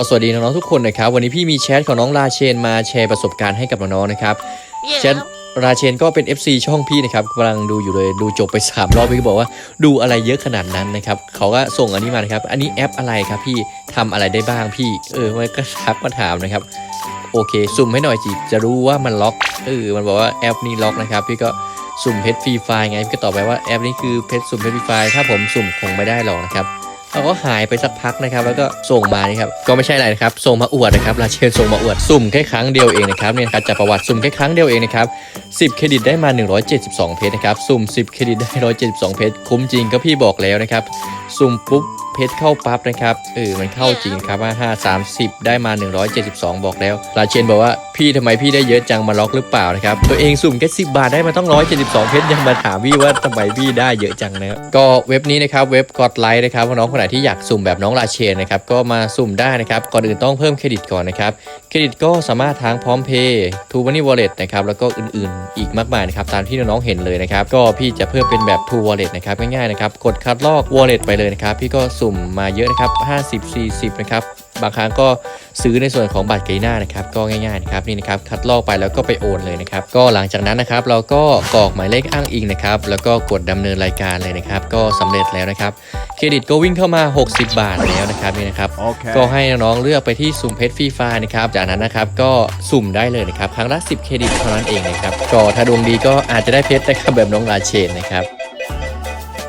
ก็สวัสดีน้องๆทุกคนนะครับวันนี้พี่มีแชทของน้องราเชนมาแชร์ประสบการณ์ให้กับน้องๆนะครับแชทราเชนก็เป็น FC ช่องพี่นะครับกำลังดูอยู่เลยดูจบไปสามรอบพี่ก็บอกว่าดูอะไรเยอะขนาดนั้นนะครับเขาก็ส่งอันนี้มานะครับ อันนี้แอปอะไรครับพี่ทำอะไรได้บ้างพี่เออมันก็ทักมาถามนะครับ โอเคสุ่มให้หน่อยจิจะรู้ว่ามันล็อกเออมันบอกว่าแอปนี้ล็อกนะครับ พี่ก็สุ่มเพชรฟรีไฟล์ไงพี่ก็ตอบไปว่าแอปนี้คือเพชรสุ่มเพชรฟรีไฟล์ถ้าผมสุ่มคงไม่ได้หรอกนะครับ เราก็หายไปสักพักนะครับ แล้วก็ส่งมานี่ครับก็ไม่ใช่อะไรนะครับส่งมาอวดนะครับราเชนส่งมาอวดสุ่มแค่ครั้งเดียวเองนะครับเนี่ยครับจากประวัติสุ่มแค่ครั้งเดียวเองนะครับ10 เครดิตได้มา 172 เพชรนะครับสุ่ม 10 เครดิตได้ 172 เพชรคุ้มจริงก็พี่บอกแล้วนะครับสุ่มปุ๊บเพชรเข้าปั๊บนะครับเออมันเข้าจริงครับว่า5 30 ได้มา 172 บอกแล้วราเชนบอกว่า พี่ทำไมพี่ได้เยอะจังมาล็อกหรือเปล่านะครับ ตัวเองสุ่มแค่10บาทได้มาต้อง172เจ็ดสิบสองเพชรยังมาถามพี่ว่าทำไมพี่ได้เยอะจังนะครับก็เว็บนี้นะครับเว็บกดไลค์นะครับน้องคนไหนที่อยากสุ่มแบบน้องราเชนนะครับก็มาสุ่มได้นะครับก่อนอื่นต้องเพิ่มเครดิตก่อนนะครับเครดิตก็สามารถทางพร้อมเพย์ทูมันนี่วอลเล็ตนะครับแล้วก็อื่นๆ อีกมากมายนะครับตามที่น้องๆเห็นเลยนะครับก็พี่จะเพิ่มเป็นแบบทูวอลเล็ตนะครับง่ายๆนะครับกดคัดลอกวอลเล็ตไปเลยนะครับพี่ก็สุ่มมาเยอะนะครับ50 40นะครับ บางครั้งก็ซื้อในส่วนของบัตรเกน่านะครับก็ง่ายๆนะครับนี่นะครับคัดลอกไปแล้วก็ไปโอนเลยนะครับก็หลังจากนั้นนะครับเราก็กรอกหมายเลขอ้างอิงนะครับแล้วก็กดดำเนินรายการเลยนะครับก็สำเร็จแล้วนะครับเครดิตก็วิ่งเข้ามา 60 บาทแล้วนะครับนี่นะครับ Okay. ก็ให้น้องๆเลือกไปที่สุ่มเพชรฟรีไฟล์นะครับจากนั้นนะครับก็สุ่มได้เลยนะครับครั้งละ 10 เครดิตเท่านั้นเองนะครับก็ถ้าดวงดีก็อาจจะได้เพชรนะครับแบบน้องราเชนนะครับ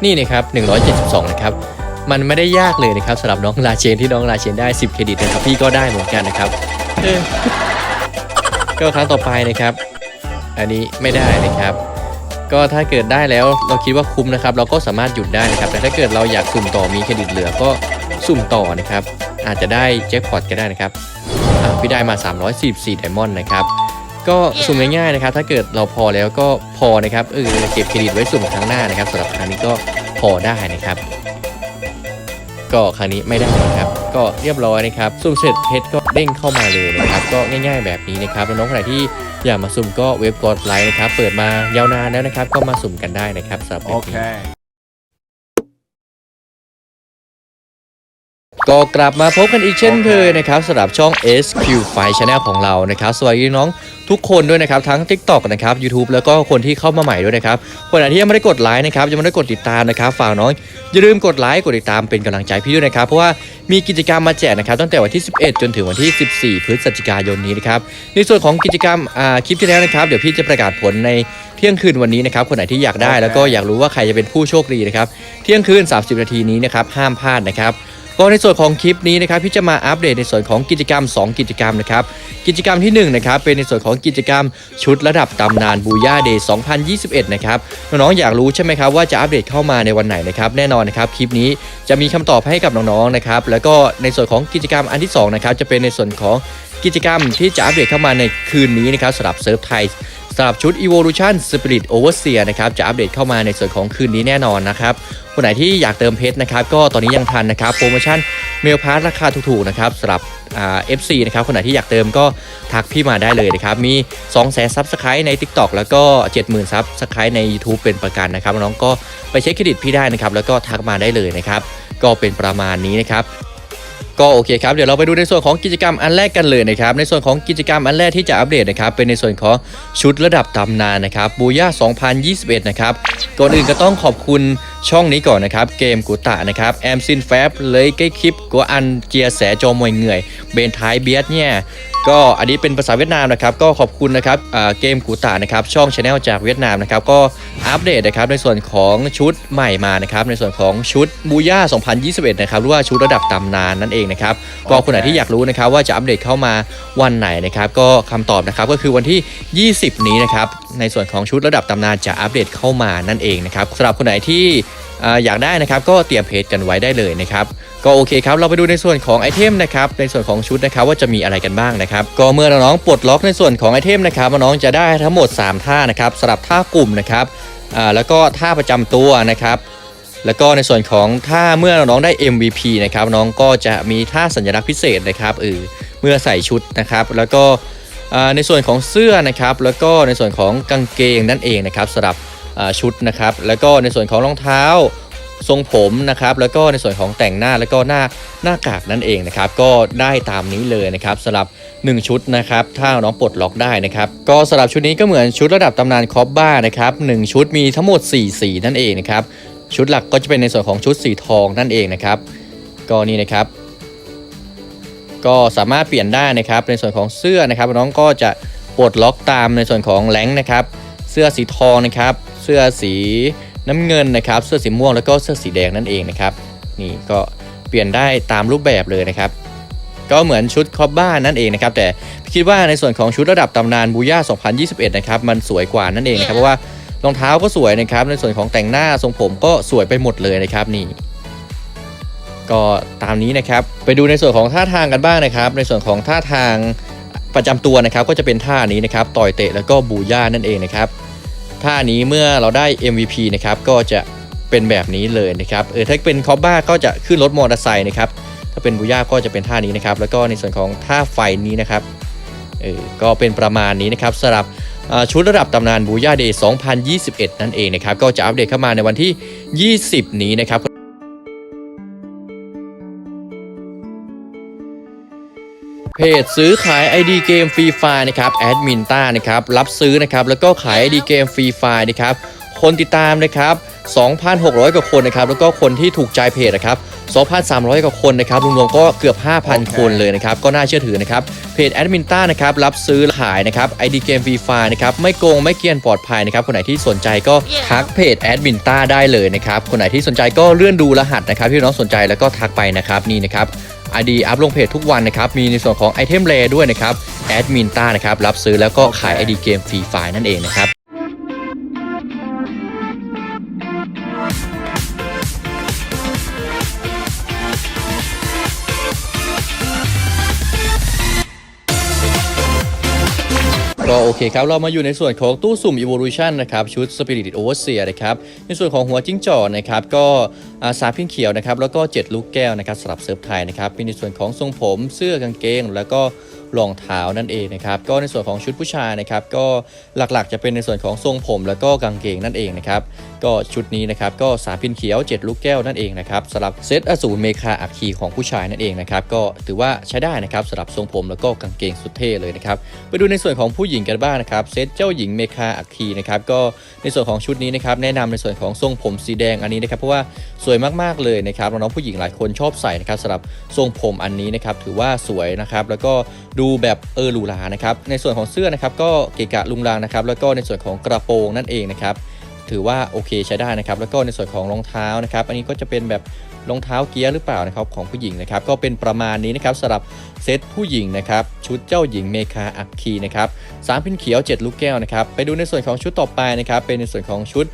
นี่นะครับ172 นะครับ มันไม่ได้ยากเลยนะครับสำหรับน้องราเชนที่น้องราเชนได้ 10 เครดิตนะครับพี่ก็ได้เหมือนกันนะครับเออก็ครั้งต่อไปนะครับ อันนี้ไม่ได้นะครับ ก็ถ้าเกิดได้แล้วเราคิดว่าคุ้มนะครับ เราก็สามารถหยุดได้นะครับ แต่ถ้าเกิดเราอยากสุ่มต่อมีเครดิตเหลือก็สุ่มต่อนะครับ อาจจะได้แจ็คพอตก็ได้นะครับอะพี่ได้มา 344 ไดมอนด์นะครับ ก็สุ่มง่ายๆนะครับ ถ้าเกิดเราพอแล้วก็พอนะครับเออเก็บเครดิตไว้สุ่มครั้งหน้านะครับสำหรับครั้งนี้ก็พอได้นะครับ ก็ครั้งนี้ไม่ได้นะครับ ก็เรียบร้อยนะครับสุ่มเสร็จเพชรก็เด้งเข้ามาเลยนะครับ ก็ง่ายๆแบบนี้นะครับแล้วน้องคนไหนที่อยากมาสุ่มก็เว็บกดไลค์นะครับ เปิดมายาวนานแล้วนะครับ ก็มาสุ่มกันได้นะครับสำหรับโอเค ก็กลับมาพบกันอีกเช่นเคยนะครับสำหรับช่อง SQ f i Channel ของเรานะครับสวัสดีน้องทุกคนด้วยนะครับทั้ง TikTok นะครับ YouTube แล้วก็คนที่เข้ามาใหม่ด้วยนะครับคนไหนที่ยังไม่ได้กดไลค์นะครับยังไม่ได้กดติดตามนะครับฝากน้องอย่าลืมกดไลค์กดติดตามเป็นกำลังใจพี่ด้วยนะครับ เพราะว่ามีกิจกรรมมาแจกนะครับตั้งแต่วันที่ 11 จนถึงวันที่ 14 พฤศจิกายนนี้นะครับในส่วนของกิจกรรมอ่าคลิปที่แล้วนะครับเดี๋ยวพี่จะประกาศผลในเที่ยงคืนวันนี้นะครับคนไหนที่อยากได้แล้วก็อยากรู้ว่าใครจะเป็นผู้โชคดีนะครับเที่ยงคืน 30 นาทีนี้นะครับห้ามพลาดนะครับ ก็ในส่วนของคลิปนี้นะครับพี่จะมาอัปเดตในส่วนของกิจกรรม 2 กิจกรรมนะครับกิจกรรมที่1นะครับเป็นในส่วนของกิจกรรมชุดระดับตำนานบูย่าเดย์2021 นะครับน้องๆอยากรู้ใช่ไหมครับว่าจะอัปเดตเข้ามาในวันไหนนะครับแน่นอนนะครับคลิปนี้จะมีคำตอบให้กับน้องๆนะครับแล้วก็ในส่วนของกิจกรรมอันที่2นะครับจะเป็นในส่วนของกิจกรรมที่จะอัปเดตเข้ามาในคืนนี้นะครับสำหรับเซิร์ฟไทย สำหรับชุด Evolution Spirit Overseer นะครับจะอัปเดตเข้ามาในส่วนของคืนนี้แน่นอนนะครับคนไหนที่อยากเติมเพชรนะครับก็ตอนนี้ยังทันนะครับโปรโมชั่นเมลพาร์ราคาถูกๆนะครับสำหรับเอ่า FC นะครับคนไหนที่อยากเติมก็ทักพี่มาได้เลยนะครับ มี2 0 0 0 0ซับสไครต์ใน TikTok แล้วก็ 70,000ซับสไครต์ใน YouTube เป็นประกันนะครับน้องก็ไปเช็คเครดิตพี่ได้นะครับแล้วก็ทักมาได้เลยนะครับก็เป็นประมาณนี้นะครับ ก็โอเคครับเดี๋ยวเราไปดูในส่วนของกิจกรรมอันแรกกันเลยนะครับในส่วนของกิจกรรมอันแรกที่จะอัปเดตนะครับเป็นในส่วนของชุดระดับตำนานนะครับบูย่า2021 นะครับก่อนอื่นก็ต้องขอบคุณช่องนี้ก่อนนะครับเกมกุตะนะครับแอมซินแฟบเลยใกล้คลิปกัวอันเจียแสจอมวยเหนื่อยเบนท้ายเบียดเนี่ย ก็อันนี้เป็นภาษาเวียดนามนะครับก็ขอบคุณนะครับเกมกูตานะครับช่องชาแนลจากเวียดนามนะครับก็อัปเดตนะครับในส่วนของชุดใหม่มานะครับในส่วนของชุดบูย่า 2021 นะครับหรือว่าชุดระดับตำนานนั่นเองนะครับก็คนไหนที่อยากรู้นะครับว่าจะอัปเดตเข้ามาวันไหนนะครับก็คำตอบนะครับก็คือวันที่ 20 นี้นะครับในส่วนของชุดระดับตำนานจะอัปเดตเข้ามานั่นเองนะครับสำหรับคนไหนที่อยากได้นะครับก็เตรียมเพจกันไว้ได้เลยนะครับ ก็โอเคครับ เราไปดูในส่วนของไอเทมนะครับ ในส่วนของชุดนะครับว่าจะมีอะไรกันบ้างนะครับ ก็เมื่อน้องปลดล็อกในส่วนของไอเทมนะครับน้องจะได้ทั้งหมด 3 ท่านะครับสำหรับท่ากลุ่มนะครับ อ่า แล้วก็ท่าประจำตัวนะครับ แล้วก็ในส่วนของท่าเมื่อน้องได้ MVP นะครับ น้องก็จะมีท่าสัญลักษณ์พิเศษนะครับ เออ เมื่อใส่ชุดนะครับ แล้วก็ในส่วนของเสื้อนะครับ แล้วก็ในส่วนของกางเกงนั่นเองนะครับสำหรับชุดนะครับ แล้วก็ในส่วนของรองเท้า ทรงผมนะครับแล้วก็ในส่วนของแต่งหน้าแล้วก็หน้าหน้ากากนั่นเองนะครับก็ได้ตามนี้เลยนะครับสำหรับ 1 ชุดนะครับถ้าน้องปลดล็อกได้นะครับก็สำหรับชุดนี้ก็เหมือนชุดระดับตำนานคอปบ้านะครับหนึ่งชุดมีทั้งหมด 4 สีนั่นเองนะครับชุดหลักก็จะเป็นในส่วนของชุดสีทองนั่นเองนะครับก็นี่นะครับ ก็สามารถเปลี่ยนได้นะครับในส่วนของเสื้อนะครับน้องก็จะปลดล็อกตามในส่วนของแหลงนะครับ เสื้อสีทองนะครับ เสื้อสี น้ำเงินนะครับเสื้อสีม่วงแล้วก็เสื้อสีแดงนั่นเองนะครับนี่ก็เปลี่ยนได้ตามรูปแบบเลยนะครับก็เหมือนชุดคอบบ้านนั่นเองนะครับแต่คิดว่าในส่วนของชุดระดับตำนานบูย่า 2021 นะครับมันสวยกว่านั่นเองนะครับเพราะว่ารองเท้าก็สวยนะครับในส่วนของแต่งหน้าทรงผมก็สวยไปหมดเลยนะครับนี่ก็ตามนี้นะครับไปดูในส่วนของท่าทางกันบ้างนะครับ ในส่วนของท่าทางประจำตัวนะครับก็จะเป็นท่านี้นะครับต่อยเตะแล้วก็บูย่านั่นเองนะครับ ท่านี้เมื่อเราได้ MVP นะครับก็จะเป็นแบบนี้เลยนะครับเออถ้าเป็นคอบบ้าก็จะขึ้นรถมอเตอร์ไซค์นะครับถ้าเป็นบูย่าก็จะเป็นท่านี้นะครับแล้วก็ในส่วนของท่าไฟนี้นะครับเออก็เป็นประมาณนี้นะครับสำหรับชุดระดับตำนานบูย่าเดย์2021 นั่นเองนะครับก็จะอัปเดตเข้ามาในวันที่ 20 นี้นะครับ เพจซื้อขาย ID เกมฟรีไฟนะครับแอดมินต้านะครับรับซื้อนะครับแล้วก็ขาย ID เกมฟรีไฟนะครับคนติดตามนะครับ 2,600 กว่าคนนะครับ แล้วก็คนที่ถูกใจเพจนะครับ 2,300 กว่าคนนะครับ รวมๆก็เกือบ 5,000 คนเลยนะครับ ก็น่าเชื่อถือนะครับ เพจแอดมินต้านะครับ รับซื้อขายนะครับ ID เกมฟรีไฟนะครับ ไม่โกง ไม่เกรียนปลอดภัยนะครับ คนไหนที่สนใจก็ทักเพจแอดมินต้าได้เลยนะครับ คนไหนที่สนใจก็เลื่อนดูรหัสนะครับ ที่น้องสนใจแล้วก็ทักไปนะครับ นี่นะครับ ID อัพลงเพจทุกวันนะครับ มีในส่วนของไอเทมเลด้วยนะครับ แอดมินต้านะครับ รับซื้อแล้วก็ขาย ID เกมฟรีไฟล์นั่นเองนะครับ ก็โอเคครับ เรามาอยู่ในส่วนของตู้สุ่ม Evolution นะครับ ชุด Spirit Overseer นะครับ ในส่วนของหัวจิ้งจอกนะครับ ก็อาสาพินเขียวนะครับ แล้วก็ 7 ลูกแก้วนะครับสำหรับเซิร์ฟไทยนะครับมีในส่วนของทรงผมเสื้อกางเกง แล้วก็ รองเท้านั่นเองนะครับก็ในส่วนของชุดผู้ชายนะครับก็หลักๆ จะเป็นในส่วนของทรงผม แล้วก็กางเกงนั่นเองนะครับก็ชุดนี้นะครับก็สาพินเขียว 7 ลูกแก้วนั่นเองนะครับสำหรับเซตอสูรเมคาอัคคีของผู้ชายนั่นเองนะครับก็ถือว่าใช้ได้นะครับสำหรับทรงผมแล้วก็กางเกงสุดเท่เลยนะครับไปดูในส่วนของผู้หญิงกันบ้างนะครับเซตเจ้าหญิงเมคาอัคคีนะครับก็ในส่วนของชุดนี้นะครับแนะนำในส่วนของทรงผมสีแดงอันนี้นะครับเพราะว่าสวยมากๆเลยนะครับน้องๆผู้หญิงหลายคนชอบใส่นะครับสำหรับทรงผมอันนี้นะครับถือว่าสวยนะครับแล้วก็ดูแบบเออหรูหรานะครับ ในส่วนของเสื้อนะครับก็เกะกะลุงรังนะครับ แล้วก็ในส่วนของกระโปรงนั่นเองนะครับ ถือว่าโอเคใช้ได้นะครับ แล้วก็ในส่วนของรองเท้านะครับ อันนี้ก็จะเป็นแบบรองเท้าเกียร์หรือเปล่านะครับของผู้หญิงนะครับ ก็เป็นประมาณนี้นะครับสำหรับเซตผู้หญิงนะครับ ชุดเจ้าหญิงเมคาอัคคีนะครับสามพินเขียว 7 ลูกแก้วนะครับ ไปดูในส่วนของชุดต่อไปนะครับ เป็นในส่วนของชุด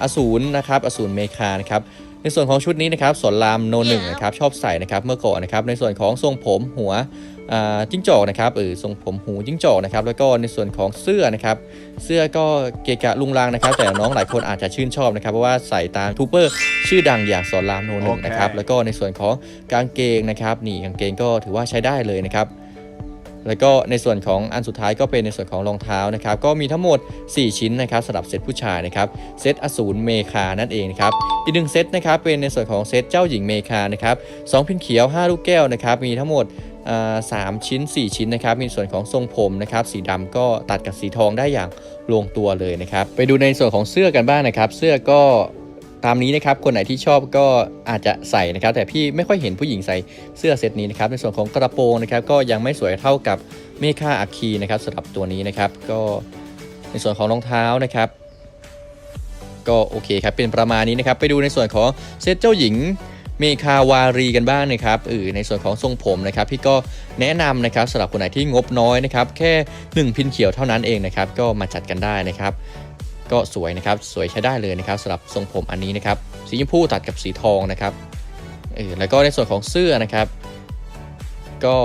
อสูรนะครับอสูรเมคานะครับในส่วนของชุดนี้นะครับสอนรามโนหนึ่งนะครับชอบใส่นะครับเมื่อก่อนนะครับในส่วนของทรงผมหัว จิ้งจอกนะครับเออทรงผมหูจิ้งจอกนะครับแล้วก็ในส่วนของเสื้อนะครับเสื้อก็เกะกะลุงรังนะครับ แต่น้องหลายคนอาจจะชื่นชอบนะครับเพราะว่าใส่ตามทูเปอร์ชื่อดังอย่างสอนรามโนหนึ่งนะครับแล้วก็ในส่วนของกางเกงนะครับนี่กางเกงก็ถือว่าใช้ได้เลยนะครับแล้วก็ในส่วนของอันสุดท้ายก็เป็นในส่วนของรองเท้านะครับ ก็มีทั้งหมด 4 ชิ้นนะครับสำหรับเซตผู้ชายนะครับเซตอสูรเมคานั่นเองนะครับอีกหนึ่งเซตนะครับเป็นในส่วนของเซตเจ้าหญิงเมคานะครับสองพินเขียว 5 ลูกแก้วนะครับมีทั้งหมดอ่า สามชิ้น 4 ชิ้นนะครับมีส่วนของทรงผมนะครับสีดำก็ตัดกับสีทองได้อย่างลงตัวเลยนะครับ ไปดูในส่วนของเสื้อกันบ้างนะครับ เสื้อก็ตามนี้นะครับคนไหนที่ชอบก็อาจจะใส่นะครับ แต่พี่ไม่ค่อยเห็นผู้หญิงใส่เสื้อเซตนี้นะครับในส่วนของกระโปรงนะครับ ก็ยังไม่สวยเท่ากับเมคาอัคคีนะครับสำหรับตัวนี้นะครับ ก็ในส่วนของรองเท้านะครับ ก็โอเคครับเป็นประมาณนี้นะครับ ไปดูในส่วนของเซตเจ้าหญิง มคาวารีกันบ้างนะครับเออในส่วนของทรงผมนะครับพี่ก็แนะนำนะครับสำหรับคนไหนที่งบน้อยนะครับแค่ 1 พินเขียวเท่านั้นเองนะครับก็มาจัดกันได้นะครับก็สวยนะครับสวยใช้ได้เลยนะครับสำหรับทรงผมอันนี้นะครับสีชมพูตัดกับสีทองนะครับเออแล้วก็ในส่วนของเสื้อนะครับ ก็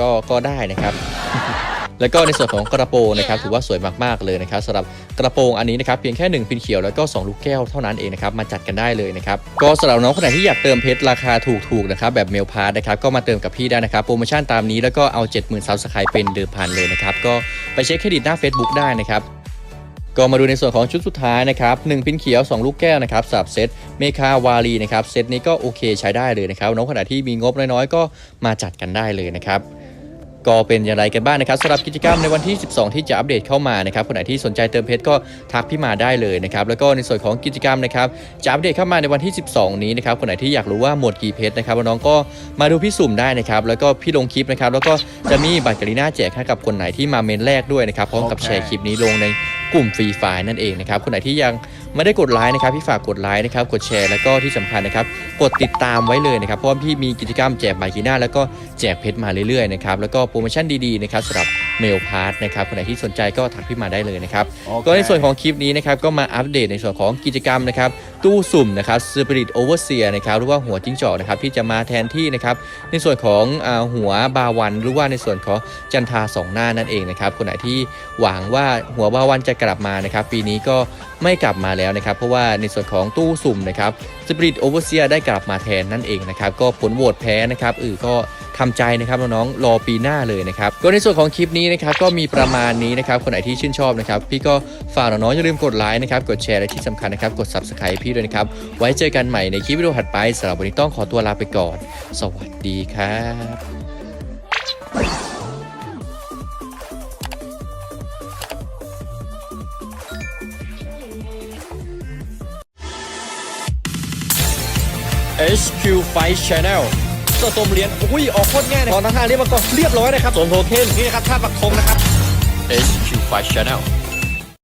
ก็ก็ได้นะครับ แล้วก็ในส่วนของกระโปรงนะครับถือว่าสวยมากๆเลยนะครับสำหรับกระโปรงอันนี้นะครับเพียงแค่1พินเขียวแล้วก็ 2 ลูกแก้วเท่านั้นเองนะครับมาจัดกันได้เลยนะครับก็สำหรับน้องคนไหนที่อยากเติมเพชรราคาถูกๆนะครับแบบเมลพาร์นะครับก็มาเติมกับพี่ได้นะครับโปรโมชั่นตามนี้แล้วก็เอา 70,000ซับสไครป์เป็นเดิมพันเลยนะครับก็ไปเช็คเครดิตหน้า Facebook ได้นะครับก็มาดูในส่วนของชุดสุดท้ายนะครับ1พินเขียว 2 ลูกแก้วนะครับสับเซตเมคาวารีนะครับเซตนี้ก็โอเคใช้ได้เลยนะครับน้องขณะที่มีงบน้อยๆ ก็มาจัดกันได้เลยนะครับ ก็เป็นอย่างไรกันบ้างนะครับสำหรับกิจกรรมในวันที่ 12 ที่จะอัปเดตเข้ามานะครับคนไหนที่สนใจเติมเพชรก็ทักพี่มาได้เลยนะครับแล้วก็ในส่วนของกิจกรรมนะครับจะอัปเดตเข้ามาในวันที่ 12 นี้นะครับคนไหนที่อยากรู้ว่าหมวดกี่เพชรนะครับน้องๆก็มาดูพี่สุ่มได้นะครับแล้วก็พี่ลงคลิปนะครับแล้วก็จะมีบัตรกรีน่าแจกให้กับคนไหนที่มาเมนแรกด้วยนะครับพร้อมกับโอเคแชร์คลิปนี้ลงในกลุ่มฟรีไฟล์นั่นเองนะครับคนไหนที่ยัง ไม่ได้กดไลค์นะครับพี่ฝากกดไลค์นะครับกดแชร์แล้วก็ที่สำคัญนะครับกดติดตามไว้เลยนะครับเพราะว่าพี่มีกิจกรรมแจกบัตรกรีน่าแล้วก็แจกเพชรมาเรื่อยๆนะครับแล้วก็โปรโมชั่นดีๆนะครับสำหรับเมลพาร์ทนะครับคนไหนที่สนใจก็ทักพี่มาได้เลยนะครับโอเคก็ในส่วนของคลิปนี้นะครับก็มาอัปเดตในส่วนของกิจกรรมนะครับตู้สุ่มนะครับ Spirit Overseer นะครับหรือว่าหัวจิ้งจอกนะครับที่จะมาแทนที่นะครับในส่วนของอาหัวบาวันหรือว่าในส่วนของจันทราสองหน้านั่นเองนะครับคนไหนที่หวังว่าหัวบาวันจะกลับมานะครับปีนี้ก็ไม่กลับมาแล้วนะครับเพราะว่าในส่วนของตู้สุ่มนะครับ Spirit Overseer ได้กลับมาแทนนั่นเองนะครับก็ผลโหวตแพ้นะครับเออก็ทำใจนะครับน้องๆรอปีหน้าเลยนะครับก็ในส่วนของคลิปนี้นะครับก็มีประมาณนี้นะครับคนไหนที่ชื่นชอบนะครับพี่ก็ฝากน้องๆอย่าลืมกดไลค์นะครับกดแชร์และที่สำคัญนะครับกด Subscribe พี่ด้วยนะครับไว้เจอกันใหม่ในคลิปวิดีโอถัดไปสำหรับวันนี้ต้องขอตัวลาไปก่อน สวัสดีครับ HQ Fight Channel สะสมเหรียญอุ้ยออกโคตรง่ายนะตอนทางเรียบมาก่อนเรียบร้อยนะครับสวมโทเค็นนี่นะครับท่าปักธงนะครับ HQ Fight Channel